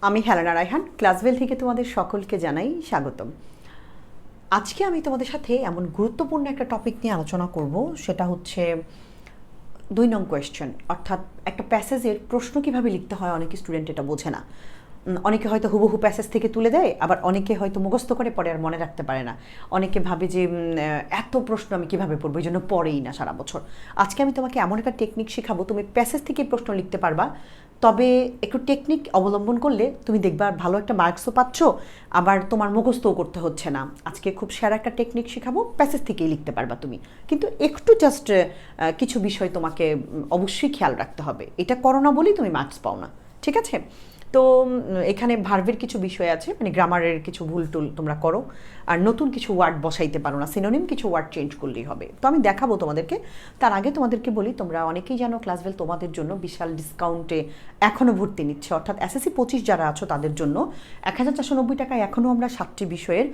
আমি হেলানা রায়হান, ক্লাসভেল থেকে তোমাদের সকলকে জানাই স্বাগতম। আজকে আমি তোমাদের সাথে এমন গুরুত্বপূর্ণ একটা টপিক নিয়ে আলোচনা করব, সেটা হচ্ছে দুই নং কোয়েশ্চেন অর্থাৎ একটা প্যাসেজের প্রশ্ন কীভাবে লিখতে হয়, অনেকে স্টুডেন্ট এটা বোঝে না। অনেকে হয়তো হুবহু প্যাসেজ থেকে তুলে দেয়, আবার অনেকে হয়তো মুখস্থ করে পরে আর মনে রাখতে পারে না। অনেকে ভাবে যে এত প্রশ্ন আমি কীভাবে পড়ব এই জন্য পড়েই না সারা বছর। আজকে আমি তোমাকে এমন একটা টেকনিক শেখাবো, তুমি প্যাসেজ থেকে প্রশ্ন লিখতে পারবা, তবে একটু টেকনিক অবলম্বন করলে তুমি দেখবা ভালো একটা মার্কসও পাচ্ছ, আবার তোমার মুখস্থও করতে হচ্ছে না। আজকে খুব সেরা একটা টেকনিক শেখাবো প্যাসেজ থেকেই লিখতে পারবা তুমি। কিন্তু একটু জাস্ট কিছু বিষয় তোমাকে অবশ্যই খেয়াল রাখতে হবে। এটা করো না বলেই তুমি মার্কস পাও না, ঠিক আছে? তো এখানে ভার্ভের কিছু বিষয় আছে মানে গ্রামারের কিছু ভুল টুল তোমরা করো, আর নতুন কিছু ওয়ার্ড বসাইতে পারো না সিনোনিম কিছু ওয়ার্ড চেঞ্জ করলেই হবে। তো আমি দেখাবো তোমাদেরকে, তার আগে তোমাদেরকে বলি, তোমরা অনেকেই জানো ক্লাসভেল তোমাদের জন্য বিশাল ডিসকাউন্টে এখনও ভর্তি নিচ্ছে, অর্থাৎ এসএসসি পঁচিশ যারা আছো তাদের জন্য এক হাজার চারশো নব্বই টাকায় এখনও আমরা সাতটি বিষয়ের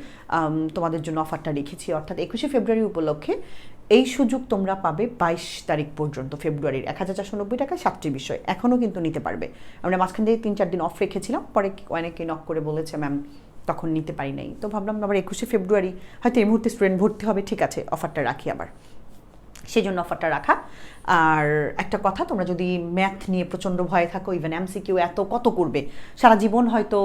তোমাদের জন্য অফারটা রেখেছি, অর্থাৎ একুশে ফেব্রুয়ারি উপলক্ষে এই সুযোগ তোমরা পাবে বাইশ তারিখ পর্যন্ত, ফেব্রুয়ারির এক হাজার চারশো নব্বই টাকায় সাতটি বিষয়। এখনও কিন্তু নিতে পারবে। আমরা মাঝখান থেকে তিন চার দিন অফ রেখেছিলাম, পরে অনেকে নক করে বলেছে ম্যাম তখন নিতে পারি নাই। তো ভাবলাম, আবার একুশে ফেব্রুয়ারি, হয়তো এই মুহূর্তে স্টুডেন্ট ভর্তি হবে, ঠিক আছে অফারটা রাখি আবার। সেই জন্য অফারটা রাখা। আর একটা কথা, তোমরা যদি ম্যাথ নিয়ে প্রচণ্ড ভয়ে থাকো ইভেন এমসিকিউ এত কত করবে? সারা জীবন হয়তো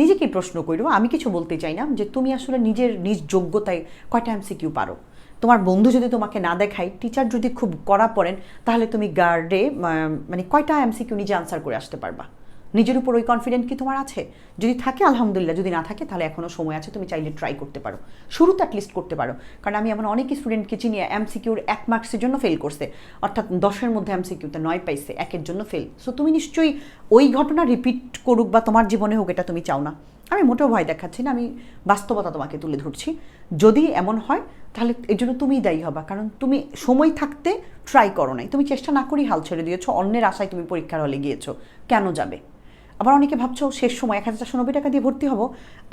নিজেকেই প্রশ্ন করো। আমি কিছু বলতে চাই না যে, তুমি আসলে নিজের নিজ যোগ্যতায় কয়টা এমসিকিউ পারো? তোমার বন্ধু যদি তোমাকে না দেখায় টিচার যদি খুব করা পড়েন, তাহলে তুমি গার্ডে মানে কয়টা এমসিকিউ নিজে আনসার করে আসতে পারবা। নিজের উপর ওই কনফিডেন্ট কি তোমার আছে? যদি থাকে, আলহামদুলিল্লাহ। যদি না থাকে, তাহলে এখনও সময় আছে, তুমি চাইলে ট্রাই করতে পারো। শুরুতে অ্যাটলিস্ট করতে পারো। কারণ আমি এমন অনেক স্টুডেন্টকে চিনি এমসিকিউর এক মার্কসের জন্য ফেল করছে। অর্থাৎ দশের মধ্যে এমসিকিউতে নয় পাইছে, একের জন্য ফেল সো তুমি নিশ্চয়ই ওই ঘটনা রিপিট করুক বা তোমার জীবনে হোক, এটা তুমি চাও না। আমি মোটেও ভয় দেখাচ্ছি না, আমি বাস্তবতা তোমাকে তুলে ধরছি। যদি এমন হয়, তাহলে এর জন্য তুমিই দায়ী হবা, কারণ তুমি সময় থাকতে ট্রাই করো নাই। তুমি চেষ্টা না করি হাল ছেড়ে দিয়েছ, অন্যের আশায় তুমি পরীক্ষার হলে গিয়েছো, কেন যাবে? আবার অনেকে ভাবছ, শেষ সময় এক হাজার চারশো নব্বই টাকা দিয়ে ভর্তি হব।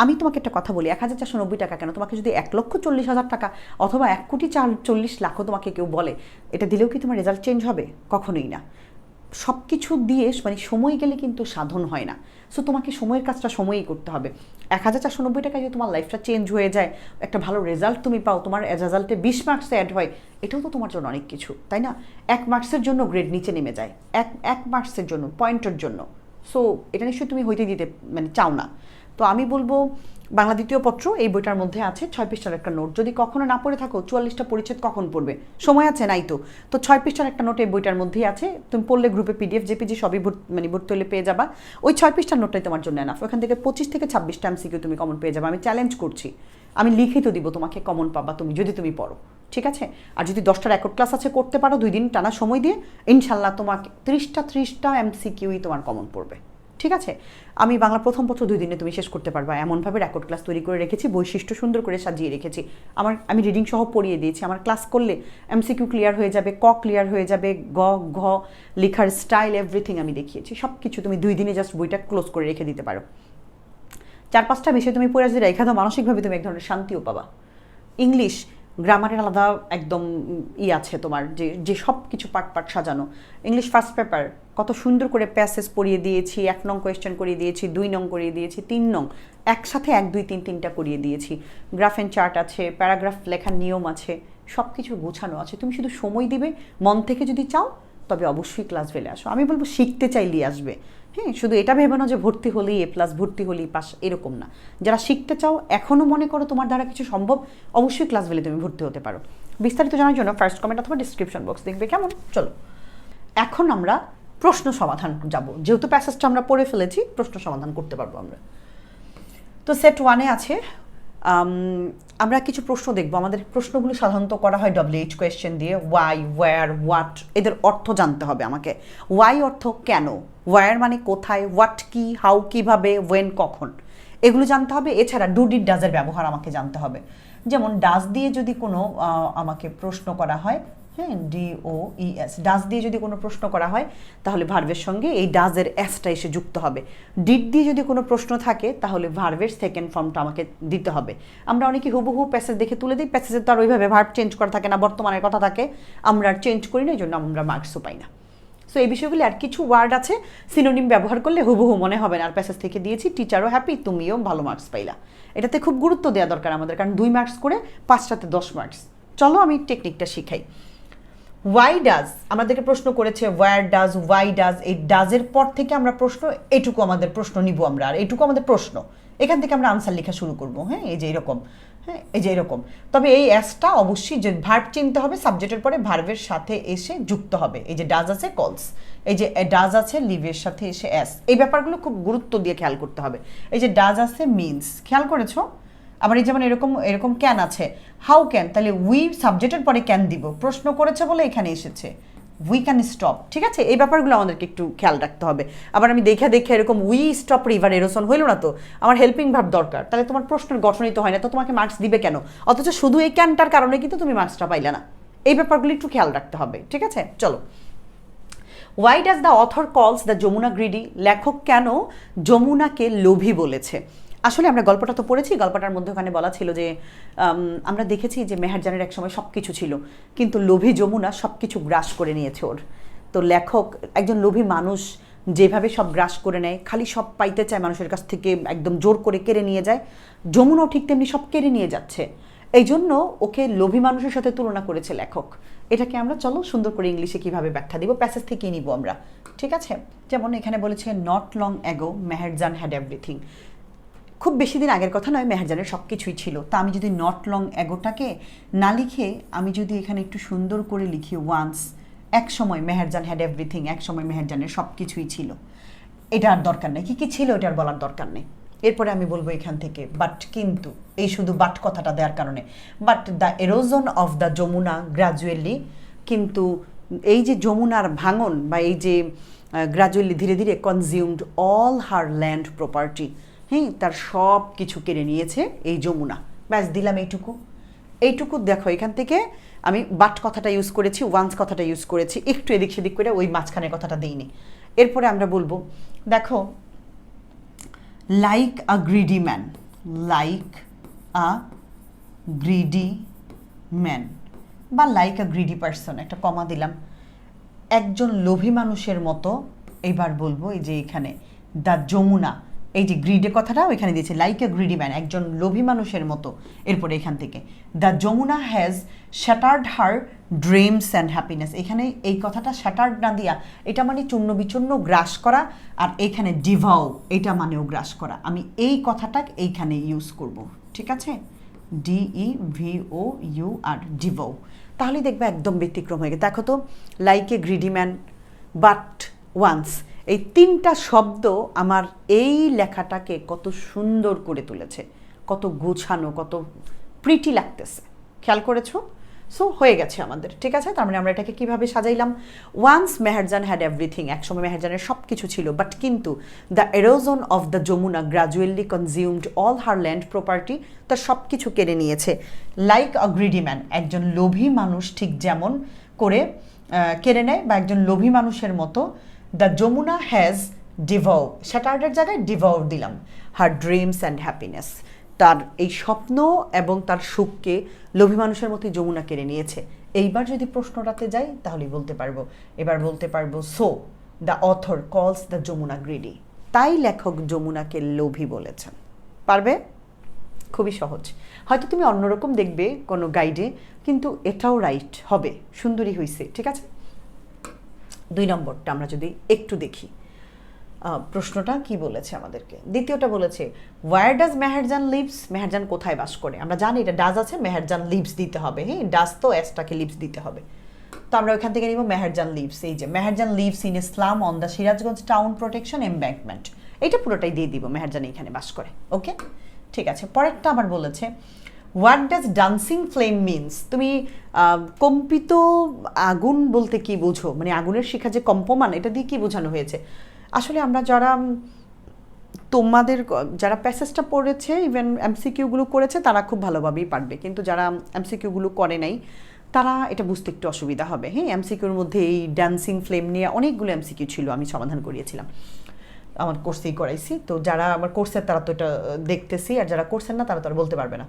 আমি তোমাকে একটা কথা বলি, এক হাজার চারশো নব্বই টাকা কেন? তোমাকে যদি এক লক্ষ চল্লিশ হাজার টাকা অথবা এক কোটি চার চল্লিশ লাখও তোমাকে কেউ বলে, এটা দিলেও কি তোমার রেজাল্ট চেঞ্জ হবে? কখনোই না। সব কিছু দিয়ে মানে সময় গেলে কিন্তু সাধন হয় না। সো তোমাকে সময়ের কাজটা সময়ই করতে হবে। এক হাজার চারশো নব্বই টাকায় যদি তোমার লাইফটা চেঞ্জ হয়ে যায়, একটা ভালো রেজাল্ট তুমি পাও, তোমার রেজাল্টে বিশ মার্কসে অ্যাড হয়, এটাও তো তোমার জন্য অনেক কিছু, তাই না? এক মার্কসের জন্য গ্রেড নিচে নেমে যায়, এক এক মার্কসের জন্য পয়েন্টের জন্য। সো এটা নিশ্চয়ই তুমি হইতে দিতে মানে চাও না। তো আমি বলব বাংলা দ্বিতীয় পত্র, এই বইটার মধ্যে আছে ছয় পৃষ্ঠার একটা নোট। যদি কখনো না পড়ে থাকো, চুয়াল্লিশটা পরিচ্ছেদ কখন পড়বে? সময় আছে নাই তো। তো ছয় পৃষ্ঠার একটা নোট এই বইটার মধ্যেই আছে। তুমি পড়লে গ্রুপে পিডিএফ, জেপিজি সবই মানে ভর্তি হলে পেয়ে যাবা। ওই ছয় পৃষ্ঠার নোটটাই তোমার জন্য এনাফ ওখান থেকে পঁচিশ থেকে ছাব্বিশটা এমসিকিউ তুমি কমন পেয়ে যাবে। আমি চ্যালেঞ্জ করছি। আমি লিখিত দিব তোমাকে কমন পাবা তুমি, যদি তুমি পড়ো। ঠিক আছে? আর যদি দশটা রেকর্ড ক্লাস আছে, করতে পারো দুই দিন টানা সময় দিয়ে। ইনশাল্লাহ তোমাকে ত্রিশটা ত্রিশটা এমসিকিউই তোমার কমন পড়বে। ঠিক আছে? আমি বাংলা প্রথম পত্র দুই দিনে তুমি শেষ করতে পারবা। এমনভাবে রেকর্ড ক্লাস তৈরি করে রেখেছি, বৈশিষ্ট্য সুন্দর করে সাজিয়ে রেখেছি। আমার, আমি রিডিং সহ পড়িয়ে দিয়েছি। আমার ক্লাস করলে এমসিকিউ ক্লিয়ার হয়ে যাবে, ক ক্লিয়ার হয়ে যাবে, গ, ঘ, লেখার স্টাইল এভরিথিং আমি দেখিয়েছি। সব কিছু তুমি দুই দিনে জাস্ট বইটা ক্লোজ করে রেখে দিতে পারো। চার পাঁচটা বিষয় তুমি পড়ে যদি রেখা দাও, মানসিকভাবে তুমি এক ধরনের শান্তিও পাবা। ইংলিশ গ্রামারের আলাদা একদম ই আছে তোমার, যে যে সব কিছু পার্ট পার্ট সাজানো। ইংলিশ ফার্স্ট পেপার কত সুন্দর করে প্যাসেজ পড়িয়ে দিয়েছি, এক নং কোয়েশ্চেন করিয়ে দিয়েছি, দুই নং করিয়ে দিয়েছি, তিন নং, একসাথে এক, দুই, তিন, তিনটা করিয়ে দিয়েছি। গ্রাফ অ্যান্ড চার্ট আছে প্যারাগ্রাফ লেখার নিয়ম আছে সব কিছু গোছানো আছে। তুমি শুধু সময় দিবে, মন থেকে যদি চাও, তবে অবশ্যই ক্লাস ফেলে আসো। আমি বলব শিখতে চাইলেই আসবে। হ্যাঁ শুধু এটা ভেবে না যে ভর্তি হলেই এ প্লাস ভর্তি হলেই পাস, এরকম না। যারা শিখতে চাও এখনও মনে করো তোমার দ্বারা কিছু সম্ভব, অবশ্যই ক্লাস বেলে তুমি ভর্তি হতে পারো। বিস্তারিত জানার জন্য ফার্স্ট কমেন্ট অথবা ডিসক্রিপশন বক্স দেখবে, কেমন? চলো। এখন আমরা প্রশ্ন সমাধান যাব। যেহেতু প্যাসেজটা আমরা পড়ে ফেলেছি, প্রশ্ন সমাধান করতে পারব আমরা। তো সেট ওয়ানে আছে আমরা কিছু প্রশ্ন দেখব। আমাদের প্রশ্নগুলি সাধারণত করা হয় ডব্লিউএইচ কোয়েশ্চেন দিয়ে। ওয়াই ওয়ার হোয়াট এদের অর্থ জানতে হবে আমাকে। ওয়াই অর্থ কেন? ওয়ার মানে কোথায়? হোয়াট কি? হাউ কীভাবে? ওয়েন কখন? এগুলো জানতে হবে। এছাড়া ডু ডিড ডাজের ব্যবহার আমাকে জানতে হবে। যেমন ডাজ দিয়ে যদি কোনো আমাকে প্রশ্ন করা হয় হ্যাঁ ডি ও ই ডাজ দিয়ে যদি কোনো প্রশ্ন করা হয়, তাহলে ভার্বের সঙ্গে এই ডাজের এসটা এসে যুক্ত হবে। ডিড দিয়ে যদি কোনো প্রশ্ন থাকে, তাহলে ভার্বের সেকেন্ড ফর্মটা আমাকে দিতে হবে। আমরা অনেকে হুবহু প্যাসেজ দেখে তুলে দিই, প্যাসেজের তো আর ওইভাবে ভার্ব চেঞ্জ করা থাকে না, বর্তমানের কথা থাকে। আমরা আর চেঞ্জ করি না, এই জন্য আমরা মার্কসও পাই না। সো এই বিষয়গুলি আর কিছু ওয়ার্ড আছে, সিনোনিম ব্যবহার করলে হুবহু মনে হবে না, আর প্যাসেজ থেকে দিয়েছি, টিচারও হ্যাপি, তুমিও ভালো মার্কস পাইলা। এটাতে খুব গুরুত্ব দেওয়া দরকার আমাদের, কারণ দুই মার্কস করে পাঁচটাতে দশ মার্কস। চলো আমি টেকনিকটা শিখাই। ওয়াই ডাজ আমাদেরকে প্রশ্ন করেছে ওয়ার ডাজ ওয়াই ডাজ এই ডাজের পর থেকে আমরা প্রশ্ন, এটুকু আমাদের প্রশ্ন নিব আমরা, আর এটুকু আমাদের প্রশ্ন। এখান থেকে আমরা আনসার লেখা শুরু করব হ্যাঁ এই যে এরকম হ্যাঁ এই যে এরকম। তবে এই অ্যাসটা অবশ্যই যে ভার্ব চিনতে হবে সাবজেক্টের পরে ভার্বের সাথে এসে যুক্ত হবে। এই যে ডাজ আছে কলস এই যে ডাজ আছে লিভের সাথে এসে অ্যাস এই ব্যাপারগুলো খুব গুরুত্ব দিয়ে খেয়াল করতে হবে। এই যে ডাজ আছে মিনস খেয়াল করেছ? আবার এই যেমন এরকম এরকম ক্যান আছে। হাউ ক্যান তাহলে উই সাবজেক্টের পরে ক্যান দিব। প্রশ্ন করেছে বলে এখানে এসেছে। উই ক্যান স্টপ ঠিক আছে? এই ব্যাপারগুলো আমাদেরকে একটু খেয়াল রাখতে হবে। আবার আমি দেখে দেখে এরকম উই স্টপ রিভার এরোসন হইল না তো? আমার হেল্পিং ভাব দরকার। তাহলে তোমার প্রশ্নের গঠনই তো হয় না, তো তোমাকে মার্কস দিবে কেন? অথচ শুধু এই ক্যানটার কারণে কিন্তু তুমি মার্কসটা পাইলে না। এই ব্যাপারগুলো একটু খেয়াল রাখতে হবে, ঠিক আছে? চলো। Why does the author calls the Jamuna greedy লেখক কেন যমুনাকে লোভী বলেছে? আসলে আমরা গল্পটা তো পড়েছি, গল্পটার মধ্যে ওখানে বলা ছিল যে আমরা দেখেছি যে মেহেরজানের এক সময় সব কিছু ছিল, কিন্তু লোভী যমুনা সব কিছু গ্রাস করে নিয়েছে ওর। তো লেখক, একজন লোভী মানুষ যেভাবে সব গ্রাস করে নেয়, খালি সব পাইতে চায় মানুষের কাছ থেকে, একদম জোর করে কেড়ে নিয়ে যায়, যমুনাও ঠিক তেমনি সব কেড়ে নিয়ে যাচ্ছে। এই জন্য ওকে লোভী মানুষের সাথে তুলনা করেছে লেখক। এটাকে আমরা, চলো সুন্দর করে ইংলিশে কীভাবে ব্যাখ্যা দিব, প্যাসেজ থেকেই নিব আমরা। ঠিক আছে? যেমন এখানে বলেছে not long ago Meherjan had everything খুব বেশি দিন আগের কথা নয়, মেহেরজানের সব কিছুই ছিল। তা আমি যদি নট লং অ্যাগোটাকে না লিখে, আমি যদি এখানে একটু সুন্দর করে লিখি ওয়ান্স এক সময় মেহেরজান হ্যাড এভরিথিং এক সময় মেহেরজানের সব কিছুই ছিল। এটা আর দরকার নেই। কী কী ছিল এটা আর বলার দরকার নেই। এরপরে আমি বলব এখান থেকে বাট কিন্তু এই শুধু বাট কথাটা দেওয়ার কারণে but the erosion of the Jamuna gradually কিন্তু এই যে যমুনার ভাঙন বা এই যে গ্রাজুয়ালি ধীরে ধীরে consumed all her land property হ্যাঁ তার সব কিছু কেড়ে নিয়েছে এই যমুনা। ব্যাস, দিলাম এইটুকু। এইটুকু দেখো, এখান থেকে আমি বাট কথাটা ইউজ করেছি ওয়ান্স কথাটা ইউজ করেছি, একটু এদিক সেদিক করে ওই মাঝখানের কথাটা দিইনি। এরপরে আমরা বলব, দেখো like a greedy man like a greedy man বা লাইক আ গ্রিডি পার্সন একটা কমা দিলাম। একজন লোভী মানুষের মতো এবার বলব, এই যে এখানে দ্য যমুনা এই যে গ্রিডে কথাটা এখানে দিয়েছে লাইক এ গ্রিডি ম্যান একজন লোভী মানুষের মতো এরপরে এখান থেকে। The Jamuna has shattered her dreams and happiness এখানে এই কথাটা শ্যাটার্ড না দিয়া, এটা মানে চূর্ণ বিচূর্ণ গ্রাস করা আর এখানে ডিভাও এটা মানেও গ্রাস করা। আমি এই কথাটা এইখানে ইউজ করব, ঠিক আছে? D E V O U R devour তাহলেই দেখবে একদম ব্যতিক্রম হয়ে গেছে। দেখো তো like a greedy man but once এই তিনটা শব্দ আমার এই লেখাটাকে কত সুন্দর করে তুলেছে, কত গোছানো, কত প্রিটি লাগতেছে। খেয়াল করেছ? সো হয়ে গেছে আমাদের, ঠিক আছে? তার মানে আমরা এটাকে কীভাবে সাজাইলাম? ওয়ান্স মেহেরজান হ্যাড এভরিথিং একসময় মেহেরজানের সব কিছু ছিল বাট কিন্তু the erosion of the Jamuna gradually consumed all her land property তার সব কিছু কেড়ে নিয়েছে। লাইক আ গ্রিডি ম্যান একজন লোভী মানুষ ঠিক যেমন করে কেড়ে নেয়, বা একজন লোভী মানুষের মতো দ্য যমুনা হ্যাজ ডিভাউ স্যাটার্ডের জায়গায় ডিভাউ দিলাম হার ড্রিমস অ্যান্ড হ্যাপিনেস তার এই স্বপ্ন এবং তার সুখকে লোভী মানুষের মতো যমুনা কেড়ে নিয়েছে। এইবার যদি প্রশ্নটাতে যাই তাহলেই বলতে পারব। এবার বলতে পারব so the author calls the Jamuna greedy তাই লেখক যমুনাকে লোভী বলেছেন। পারবে? খুবই সহজ। হয়তো তুমি অন্যরকম দেখবে কোনো গাইডে কিন্তু এটাও রাইট হবে। সুন্দরী হয়েছে ঠিক আছে? দুই নম্বরটা আমরা যদি একটু দেখি। প্রশ্নটা কি বলেছে আমাদেরকে? দ্বিতীয়টা বলেছে where does Meherjan lives Meherjan কোথায় বাস করে? আমরা জানি এটা ডাজ আছে মেহেরজান লিভস দিতে হবে। হ্যাঁ ডাজ তো এসটাকে লিভস দিতে হবে। তো আমরা ওইখান থেকে নিব মেহেরজান লিভস এই যে Meherjan lives in Islam on the Sirajganj town protection embankment এটা পুরোটাই দিয়ে দিব মেহেরজান এখানে বাস করে। ওকে ঠিক আছে। পরেরটা আবার বলেছে what does dancing flame means তুমি কম্পিত আগুন বলতে কি বোঝো? মানে আগুনের শিখা যে কম্পমান, এটা দিয়ে কি বোঝানো হয়েছে? আসলে আমরা যারা তোমাদের যারা প্যাসেজটা পড়েছে ইভেন এমসিকিউগুলো করেছে, তারা খুব ভালোভাবেই পারবে। কিন্তু যারা এমসিকিউগুলো করে নাই, তারা এটা বুঝতে একটু অসুবিধা হবে। হ্যাঁ এমসিকিউর মধ্যে এই ড্যান্সিং ফ্লেম নিয়ে অনেকগুলো এমসিকিউ ছিল, আমি সমাধান করিয়েছিলাম। আমার কোর্সেই করাইছি। তো যারা আমার কোর্সের তারা তো এটা দেখতেছি, আর যারা কোর্সের না, তারা তো আর বলতে পারবে না।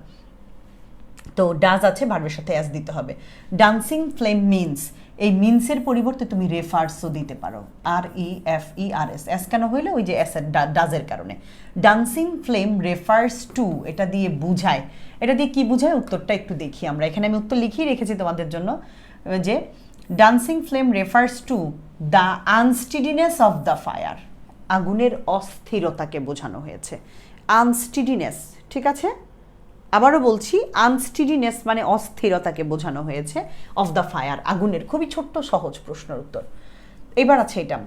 তো ডাজ আছে ভার্বের সাথে অ্যাস দিতে হবে। ডান্সিং ফ্লেম মিনস, এই মিনসের পরিবর্তে তুমি রেফার্সও দিতে পারো। R E, F, E, R, S. S কেন হইলে? ওই যে এস এর ডাজের কারণে। ডান্সিং ফ্লেম রেফার্স টু, এটা দিয়ে বুঝায়। এটা দিয়ে কি বুঝায়? উত্তরটা একটু দেখি আমরা। এখানে আমি উত্তর লিখিয়ে রেখেছি তোমাদের জন্য, যে dancing flame refers to the unsteadiness of the fire. আগুনের অস্থিরতাকে বোঝানো হয়েছে। আনস্টিডিনেস, ঠিক আছে? আবারও বলছি আনস্টিডিনেস মানে অস্থিরতাকে বোঝানো হয়েছে অফ দ্য ফায়ার আগুনের খুবই ছোট্ট সহজ প্রশ্নের উত্তর। এবার আছে এটা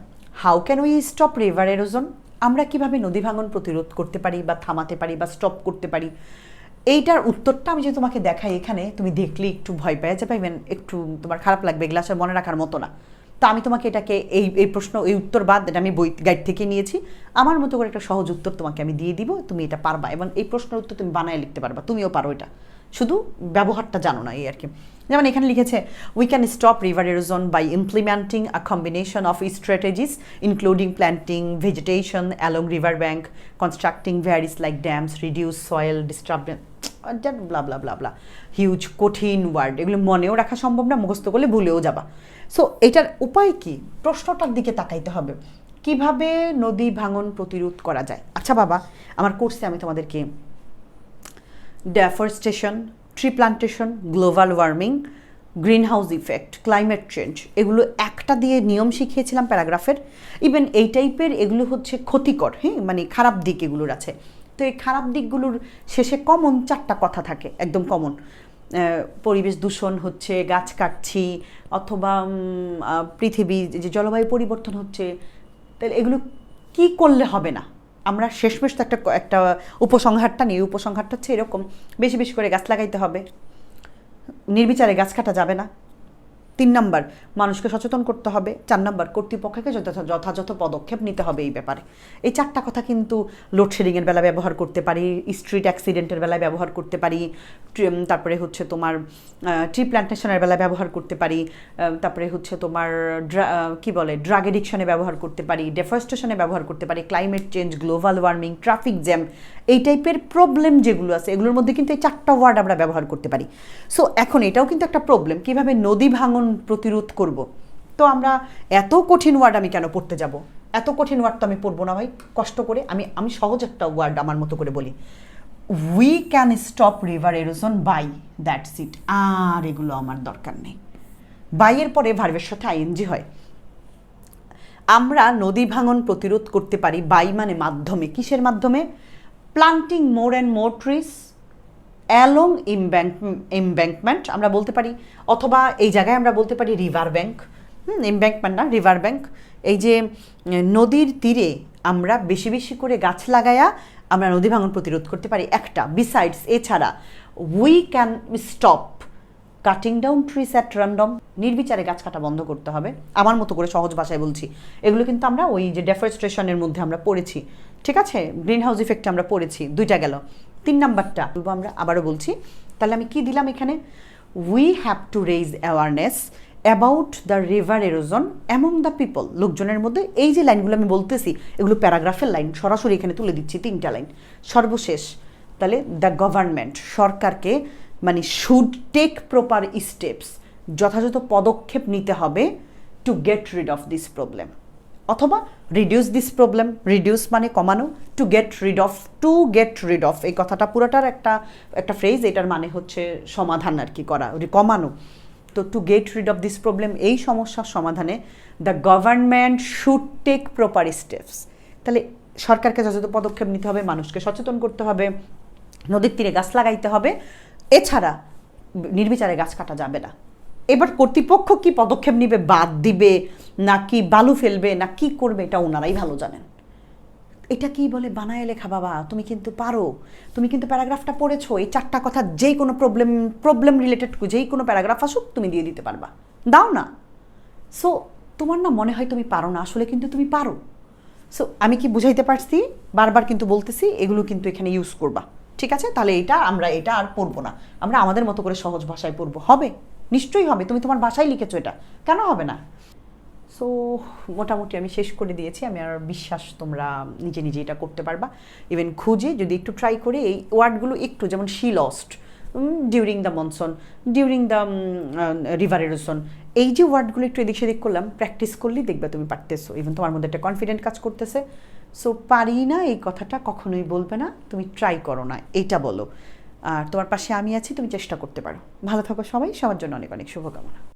how can we stop river erosion আমরা কীভাবে নদী ভাঙন প্রতিরোধ করতে পারি বা থামাতে পারি বা স্টপ করতে পারি? এইটার উত্তরটা আমি যে তোমাকে দেখাই এখানে, তুমি দেখলে একটু ভয় পেয়ে যাবে ইভেন একটু তোমার খারাপ লাগবে এগুলো আসলে মনে রাখার মতো না। তো আমি তোমাকে এটাকে এই এই প্রশ্ন, এই উত্তর বাদ এটা আমি বই গাইড থেকে নিয়েছি। আমার মতো করে একটা সহজ উত্তর তোমাকে আমি দিয়ে দিব, তুমি এটা পারবা এবং এই প্রশ্নের উত্তর তুমি বানায় লিখতে পারবা, তুমিও পারো এটা। শুধু ব্যবহারটা জানো না এই আর কি। যেমন এখানে লিখেছে we can stop river erosion by implementing a combination of strategies including planting vegetation along river bank constructing barriers like dams reduce soil disturbance blah blah blah blah huge কঠিন ওয়ার্ড এগুলো মনেও রাখা সম্ভব না, মুখস্থ করলে ভুলেও যাবা। সো এটার উপায় কি? প্রশ্নটার দিকে তাকাইতে হবে। কীভাবে নদী ভাঙন প্রতিরোধ করা যায়? আচ্ছা বাবা, আমার কোর্সে আমি তোমাদেরকে deforestation tree plantation global warming greenhouse effect climate change এগুলো একটা দিয়ে নিয়ম শিখিয়েছিলাম প্যারাগ্রাফের। ইভেন এই টাইপের এগুলো হচ্ছে ক্ষতিকর হ্যাঁ? মানে খারাপ দিক এগুলোর আছে। তো এই খারাপ দিকগুলোর শেষে কমন চারটা কথা থাকে, একদম কমন পরিবেশ দূষণ হচ্ছে, গাছ কাটছি, অথবা পৃথিবী যে জলবায়ু পরিবর্তন হচ্ছে, তাহলে এগুলো কি করলে হবে না? আমরা শেষমেশ তো একটা একটা উপসংহারটা নিই। উপসংহারটা হচ্ছে এরকম, বেশি বেশি করে গাছ লাগাইতে হবে। নির্বিচারে গাছ কাটা যাবে না। তিন নম্বর, মানুষকে সচেতন করতে হবে। চার নম্বর, কর্তৃপক্ষকে যথাযথ পদক্ষেপ নিতে হবে এই ব্যাপারে। এই চারটা কথা কিন্তু লোডশেডিংয়ের বেলা ব্যবহার করতে পারি স্ট্রিট অ্যাক্সিডেন্টের বেলায় ব্যবহার করতে পারি তারপরে হচ্ছে তোমার ট্রি প্ল্যান্টেশনের বেলা ব্যবহার করতে পারি তারপরে হচ্ছে তোমার কি বলে ড্রাগ এডিকশনে ব্যবহার করতে পারি ডেফরেস্টেশনে ব্যবহার করতে পারি climate change global warming traffic jam এই টাইপের প্রবলেম যেগুলো আছে, এগুলোর মধ্যে কিন্তু এই চারটা ওয়ার্ড আমরা ব্যবহার করতে পারি। সো এখন এটাও কিন্তু একটা প্রবলেম কীভাবে নদী ভাঙন প্রতিরোধ করব? তো আমরা এত কঠিন ওয়ার্ড আমি কেন পড়তে যাব? এত কঠিন ওয়ার্ড তো আমি পড়ব না ভাই, কষ্ট করে আমি আমি সহজ একটা ওয়ার্ড আমার মতো করে বলি। We can stop river erosion by that sit আর এগুলো আমার দরকার নেই। বাইয়ের পরে ভার্বের সাথে আইএনজি হয়। আমরা নদী ভাঙন প্রতিরোধ করতে পারি বাই মানে মাধ্যমে, কিসের মাধ্যমে? Planting more and more trees along embank embankment আমরা বলতে পারি, অথবা এই জায়গায় আমরা বলতে পারি রিভার ব্যাঙ্ক হুম ইমব্যাঙ্কমেন্ট না রিভার ব্যাঙ্ক এই যে, নদীর তীরে আমরা বেশি বেশি করে গাছ লাগায়া আমরা নদী ভাঙন প্রতিরোধ করতে পারি। একটা বিসাইডস এছাড়া we can stop cutting down trees at random নির্বিচারে গাছ কাটা বন্ধ করতে হবে। আমার মতো করে সহজ ভাষায় বলছি। এগুলো কিন্তু আমরা ওই যে ডেফরেস্ট্রেশনের মধ্যে আমরা পড়েছি। ঠিক আছে? গ্রিন হাউস ইফেক্টে আমরা পড়েছি, দুইটা গেল। তিন নাম্বারটা বলব আমরা, আবারও বলছি। তাহলে আমি কি দিলাম এখানে? We have to raise awareness about the river erosion among the people লোকজনের মধ্যে এই যে লাইনগুলো আমি বলতেছি, এগুলো প্যারাগ্রাফের লাইন, সরাসরি এখানে তুলে দিচ্ছি তিনটা লাইন। সর্বশেষ, তাহলে দ্য গভর্নমেন্ট সরকারকে মানে শুড টেক প্রপার স্টেপস যথাযথ পদক্ষেপ নিতে হবে to get rid of this problem অথবা রিডিউস দিস প্রবলেম রিডিউস মানে কমানো to get rid of to get rid of এই কথাটা পুরোটার একটা একটা ফ্রেজ এটার মানে হচ্ছে সমাধান আর কি করা কমানো। তো to get rid of this problem এই সমস্যার সমাধানে the government should take proper steps তাহলে সরকারকে যথাযথ পদক্ষেপ নিতে হবে, মানুষকে সচেতন করতে হবে, নদীর তীরে গাছ লাগাইতে হবে, এছাড়া নির্বিচারে গাছ কাটা যাবে না। এবার কর্তৃপক্ষ কি পদক্ষেপ নিবে, বাদ দিবে? নাকি বালু ফেলবে, না কি করবে, এটা ওনারাই ভালো জানেন। এটা কি বলে বানায় লেখা বাবা? তুমি কিন্তু পারো। তুমি কিন্তু প্যারাগ্রাফটা পড়েছো। এই চারটা কথা যেই কোনো প্রবলেম প্রবলেম রিলেটেড যেই কোনো প্যারাগ্রাফ আসুক, তুমি দিয়ে দিতে পারবা। দাও না। সো তোমার না মনে হয় তুমি পারো না? আসলে কিন্তু তুমি পারো। সো আমি কি বুঝাইতে পারছি? বারবার কিন্তু বলতেছি, এগুলো কিন্তু এখানে ইউজ করবা। ঠিক আছে? তাহলে এটা, আমরা এটা আর পড়ব না। আমরা আমাদের মতো করে সহজ ভাষায় পড়ব। হবে? নিশ্চয়ই হবে। তুমি তোমার বাসায় লিখেছো এটা। কেন হবে না? সো মোটামুটি আমি শেষ করে দিয়েছি। আমি আর বিশ্বাস তোমরা নিজে নিজে এটা করতে পারবা। ইভেন খুঁজে যদি একটু ট্রাই করে এই ওয়ার্ডগুলো একটু, যেমন she lost during the monsoon during the river erosion এই যে ওয়ার্ডগুলো একটু এদিক সেদিক করলাম প্র্যাকটিস করলেই দেখবে তুমি পারতেছো। ইভেন তোমার মধ্যে একটা কনফিডেন্ট কাজ করতেছে। সো পারি না এই কথাটা কখনোই বলবে না। তুমি ট্রাই করো না এইটা বলো। আর তোমার পাশে আমি আছি, তুমি চেষ্টা করতে পারো। ভালো থাকো সবাই, সবার জন্য অনেক অনেক শুভকামনা।